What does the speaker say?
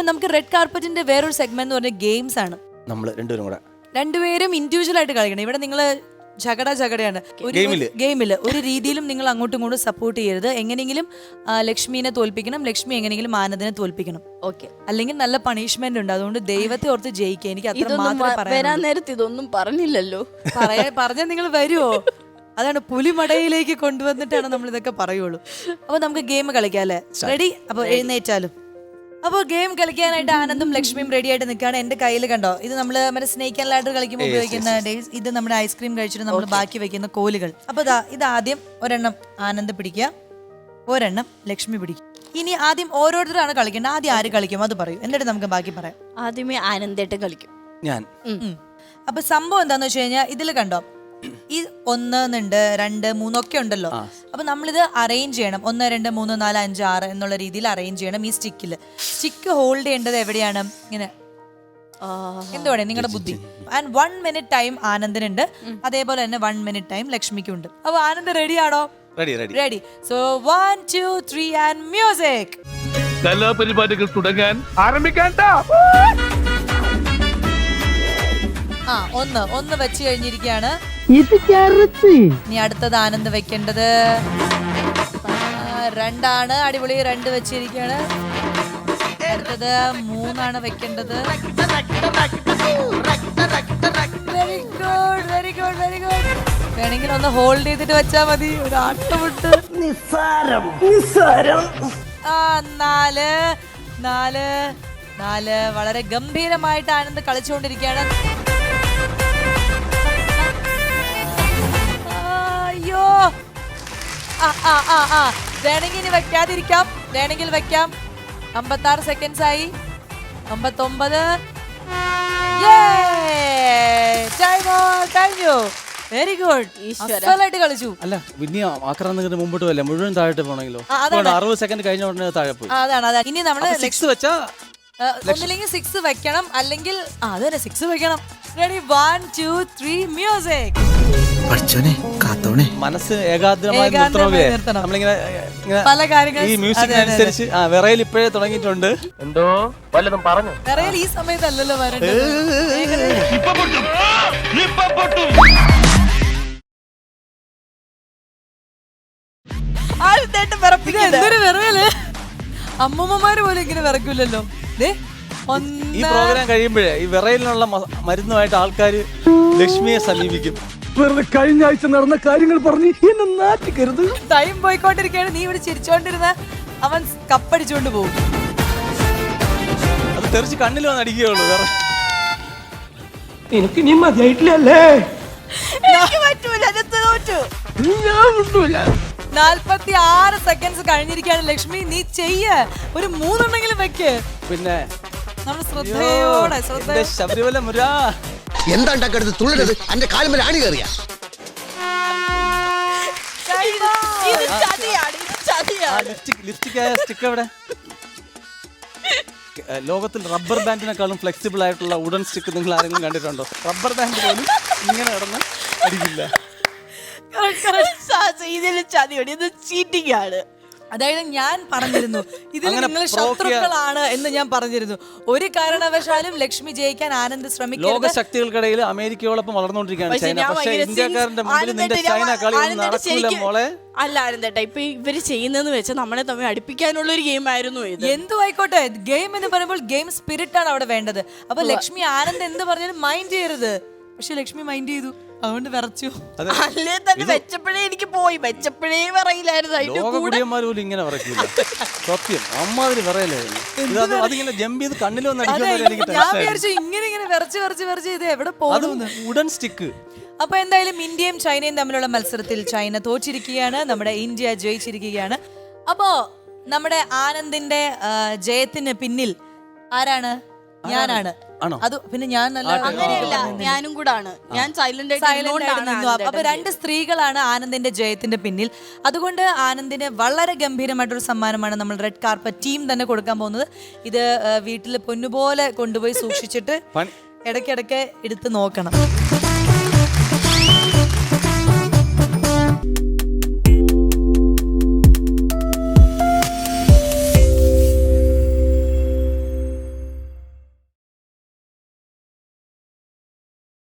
അപ്പൊ നമുക്ക് റെഡ് കാർപ്പറ്റിന്റെ വേറൊരു സെഗ്മെന്റ് എന്ന് പറഞ്ഞ ഗെയിംസ് ആണ്. നമ്മൾ രണ്ടുപേരും കൂടെ. രണ്ടുപേരും ഇൻഡിവിജ്വൽ ആയിട്ട് കളിക്കണം. ഇവിടെ നിങ്ങൾ ജഗട ജഗടയാണ് ഒരു ഗെയിമിൽ ഒരു രീതിയിലും നിങ്ങൾ അങ്ങോട്ടും ഇങ്ങോട്ടും സപ്പോർട്ട് ചെയ്യരുത്. എങ്ങനെയെങ്കിലും ആ, ലക്ഷ്മീനെ തോൽപ്പിക്കണം. ലക്ഷ്മി എങ്ങനെയെങ്കിലും ആനന്ദിനെ തോൽപ്പിക്കണം. ഓക്കെ അല്ലെങ്കിൽ നല്ല പണിഷ്മെന്റ് ഉണ്ട്. അതുകൊണ്ട് ദൈവത്തെ ഓർത്ത് ജയിക്കുക. എനിക്ക് അത്ര ഇതൊന്നും മാത്രമേ വ- വരാൻ പറയാൻ നേരത്ത് ഇതൊന്നും പറഞ്ഞില്ലല്ലോ. പറയാ പറഞ്ഞാൽ നിങ്ങൾ വരുമോ അതാണ് പുലിമടയിലേക്ക് കൊണ്ടുവന്നിട്ടാണ് നമ്മൾ ഇതൊക്കെ പറയുള്ളൂ. അപ്പൊ നമുക്ക് ഗെയിം കളിക്കാം അല്ലേ? റെഡി അപ്പൊ എഴുന്നേറ്റാലും. അപ്പോൾ ഗെയിം കളിക്കാനായിട്ട് ആനന്ദും ലക്ഷ്മിയും റെഡി ആയിട്ട് നിൽക്കുകയാണ്. എന്റെ കയ്യിൽ കണ്ടോ? ഇത് നമ്മൾ മറ്റേ സ്നേക്ക് ആൻഡ് ലാഡർ കളിക്കുമ്പോൾ ഉപയോഗിക്കുന്ന ഡേയ്സ് ഇത് നമ്മുടെ ഐസ്ക്രീം കഴിച്ചിട്ട് നമ്മൾ ബാക്കി വെക്കുന്ന കോലുകൾ. അപ്പോൾ ഇതാ ഇത് ആദ്യം ഒരെണ്ണം ആനന്ദ് പിടിക്കുക. ഒരെണ്ണം ലക്ഷ്മി പിടിക്കുക. ഇനി ആദ്യം ഓരോരുത്തരാണ് കളിക്കേണ്ടത്. ആദ്യം ആര് കളിക്കും? അത് പറയും. എന്നിട്ട് നമുക്ക് ബാക്കി പറയാം. ആദ്യമേ ആനന്ദേട്ടൻ കളിക്കും. ഞാൻ. അപ്പൊ സംഭവം എന്താന്ന് വെച്ച് കഴിഞ്ഞാൽ ഇതിൽ കണ്ടോ? ഈ ഒന്ന് എന്നുണ്ട് രണ്ട് മൂന്നൊക്കെ ഉണ്ടല്ലോ. അപ്പൊ നമ്മളിത് അറേഞ്ച് ചെയ്യണം. ഒന്ന് രണ്ട് മൂന്ന് നാല് അഞ്ച് ആറ് എന്നുള്ള രീതിയിൽ അറേഞ്ച് ചെയ്യണം ഈ സ്റ്റിക്കിൽ സ്റ്റിക്ക് ഹോൾഡ് ചെയ്യേണ്ടത് എവിടെയാണ്? ഇങ്ങനെ. എന്തുവാണ് നിങ്ങളുടെ ബുദ്ധി. ആൻഡ് വൺ മിനിറ്റ് ടൈം ആനന്ദിനുണ്ട്. അതേപോലെ തന്നെ വൺ മിനിറ്റ് ടൈം ലക്ഷ്മിക്കും ഉണ്ട് അപ്പൊ ആനന്ദ് റെഡി ആണോ? Ready ready ready so one two three and music കലാപരിപാടികൾ തുടങ്ങാൻ. ആരംഭിക്കാൻ ഒന്ന് ഒന്ന് വെച്ച് കഴിഞ്ഞിരിക്കുകയാണ്. ഇനി അടുത്തത് ആനന്ദ് വെക്കേണ്ടത്. രണ്ടാണ് അടിപൊളി രണ്ട് വെച്ചിരിക്കുകയാണ്. അടുത്തത് മൂന്നാണ് വെക്കേണ്ടത്. Very good very good very good വേണമെങ്കിൽ ഒന്ന് ഹോൾഡ് ചെയ്തിട്ട് വെച്ചാ മതി. ഒരു ആട്ടമുട്ട് നിസ്സാരം നിസ്സാരം. ആ നാല് നാല് നാല്. വളരെ ഗംഭീരമായിട്ട് ആനന്ദ് കളിച്ചുകൊണ്ടിരിക്കുകയാണ്. അയ്യോ ആ ആ ആ ആ. വേണമെങ്കിൽ ഇനി വെക്കാതിരിക്കാം. വേണമെങ്കിൽ വെക്കാം. അമ്പത്തി ആറ് സെക്കൻഡ്സ് ആയി. അമ്പത്തൊമ്പത്. വെരി ഗുഡ് കളിച്ചു. അല്ല പിന്നെ ആക്രമണത്തിന് മുമ്പോട്ട് വല്ല മുഴുവൻ താഴോട്ട് പോണെങ്കിലോ അറുപത് സെക്കൻഡ് കഴിഞ്ഞ ഉടനെ താഴെ പോയി. അതാണ് അതാണ്. ഇനി നമ്മൾ സിക്സ് വെച്ചാ ആ, ഒന്നില്ലെങ്കിൽ സിക്സ് വെക്കണം. അല്ലെങ്കിൽ അത് തന്നെ സിക്സ് വെക്കണം. Ready one two three music പഠിച്ചോനെ മനസ്സ് ഏകാഗ്രമായി നിർത്തണം. നമ്മളിങ്ങനെ ഇങ്ങനെ പല കാര്യങ്ങൾ ഈ അതെ, മ്യൂസിക് അതെ, അതെ. അനുസരിച്ച് ആ വിറയിൽ ഇപ്പോഴേ തുടങ്ങിയിട്ടുണ്ട്. എന്തോ? വല്ലതും പറഞ്ഞു. നിറയിൽ ഈ സമയത്തല്ലല്ലോ വരേണ്ടത്. ആനന്ദേട്ടൻ ഇത് വിറപ്പിക്കുന്നത് എന്തൊരു വിറയൽ? അമ്മൂമ്മമാര് പോലും ഇങ്ങനെ വിറക്കൂലല്ലോ ദേ ഈ ഒന്ന് പ്രോഗ്രാം കഴിയുമ്പോഴേ ഈ വിറയിലുള്ള മ- മരുന്നുമായിട്ട് ആൾക്കാർ ലക്ഷ്മിയെ സമീപിക്കും. വെറുതെ കഴിഞ്ഞ ആഴ്ച നടന്ന കാര്യങ്ങൾ പറഞ്ഞ് എന്നെ നാറ്റിക്കരുത്. ടൈം പോയിക്കൊണ്ടിരിക്കുകയാണ്. നീ ഇവിടെ ചിരിച്ചോണ്ടിരുന്ന അവൻ കപ്പടിച്ചോണ്ട് പോകും. അത് തെറിച്ച് കണ്ണിൽ വന്ന് അടിക്കുകയുള്ളൂ വേറെ. എനിക്ക് നീ മതിയായിട്ടില്ലല്ലേ? പറ്റൂല അത് തോറ്റു. ഞാൻ വിട്ടൂല നാൽപ്പത്തി ആറ് സെക്കൻഡ്സ് കഴിഞ്ഞിരിക്കുകയാണ് ലക്ഷ്മി. നീ ചെയ്യ. ഒരു മൂന്നെണ്ണെങ്കിലും വെക്ക്. പിന്നെ നമ്മൾ ശ്രദ്ധയോടെ ശ്രദ്ധ എന്റെ ശബരിമല മുരാ. എന്താ ഉണ്ടാക്കരുത് തുള്ളരുത് എന്റെ കാലുമേൽ ആണി കയറിയ. ലോകത്തിൽ റബ്ബർ ബാൻഡിനെക്കാളും ഫ്ലെക്സിബിൾ ആയിട്ടുള്ള ഉടൻ സ്റ്റിക്ക് നിങ്ങൾ ആരെങ്കിലും കണ്ടിട്ടുണ്ടോ? റബ്ബർ ബാൻഡ് പോലും ഇങ്ങനെ കിടന്ന് അടിക്കില്ല. ഇതിൽ ചതിയാണ് ഇത് ചീറ്റിംഗ് ആണ്. അതായത് ഞാൻ പറഞ്ഞിരുന്നു ഇതിൽ നിങ്ങൾ ശത്രുക്കളാണ് എന്ന് ഞാൻ പറഞ്ഞിരുന്നു. ഒരു കാരണവശാലും ലക്ഷ്മി ജയിക്കാൻ ആനന്ദ് ലോക ശ്രമിക്കരുത്. ശക്തികൾക്കിടയിൽ അമേരിക്കയോടൊപ്പം വളർന്നുകൊണ്ടിരിക്കുകയാണ് ചൈന. പക്ഷേ ഇന്ത്യക്കാരന്റെ മുമ്പിൽ നിന്റെ ചൈന കളി മോളെ. അല്ല ആനന്ദേട്ടാ ഇപ്പൊ ഇവർ ചെയ്യുന്നതെന്ന് വെച്ചാൽ നമ്മളെ തമ്മിൽ അടുപ്പിക്കാനുള്ള ഒരു ഗെയിം ആയിരുന്നു ഇത്. എന്തു ആയിക്കോട്ടെ ഗെയിം എന്ന് പറയുമ്പോൾ ഗെയിം സ്പിരിറ്റ് ആണ് അവിടെ വേണ്ടത്. അപ്പൊ ലക്ഷ്മി ആനന്ദ് എന്ത് പറഞ്ഞാലും മൈൻഡ് ചെയ്യരുത്. പക്ഷെ ലക്ഷ്മി മൈൻഡ് ചെയ്തു. അതുകൊണ്ട് വിറച്ചു. അല്ലേ തന്നെ വെച്ചപ്പോഴേ എനിക്ക് പോയി. വെച്ചപ്പോഴേ പറയില്ലായിരുന്നു അതിന്റെ ലോക കൂടെ. കുടിയന്മാർ പോലും ഇങ്ങനെ സത്യം. അമ്മാതിരി വിറയലായിരുന്നു ഇത്? അത് അതിങ്ങനെ ജമ്പ് ചെയ്ത് കണ്ണിൽ വന്ന് അതെ എനിക്ക് ഞാൻ ടെൻഷൻ വിചാരിച്ചു ഇങ്ങനെ ഇങ്ങനെ വിറച്ച് വിറച്ച് വിറച്ച് ഇത് എവിടെ അതും പോകുന്നു ഉടൻ സ്റ്റിക്ക്. അപ്പൊ എന്തായാലും ഇന്ത്യയും ചൈനയും തമ്മിലുള്ള മത്സരത്തിൽ ചൈന തോറ്റിരിക്കുകയാണ്. നമ്മുടെ ഇന്ത്യ ജയിച്ചിരിക്കുകയാണ്. അപ്പോ നമ്മുടെ ആനന്ദിന്റെ ആ, ജയത്തിന് പിന്നിൽ ആരാണ്? ഞാനാണ്. ആണോ? അത് പിന്നെ ഞാൻ നല്ല അങ്ങനെയല്ല ഞാനും കൂടാണ്. ഞാൻ സൈലന്റ് ആയിട്ട് അപ്പൊ രണ്ട് സ്ത്രീകളാണ് ആനന്ദിന്റെ ജയത്തിന്റെ പിന്നിൽ. അതുകൊണ്ട് ആനന്ദിന് വളരെ ഗംഭീരമായിട്ടൊരു സമ്മാനമാണ് നമ്മൾ റെഡ് കാർപ്പറ്റ് ടീം തന്നെ കൊടുക്കാൻ പോകുന്നത്. ഇത് വീട്ടിൽ പൊന്നുപോലെ കൊണ്ടുപോയി സൂക്ഷിച്ചിട്ട് ഇടയ്ക്കിടയ്ക്ക് എടുത്ത് നോക്കണം.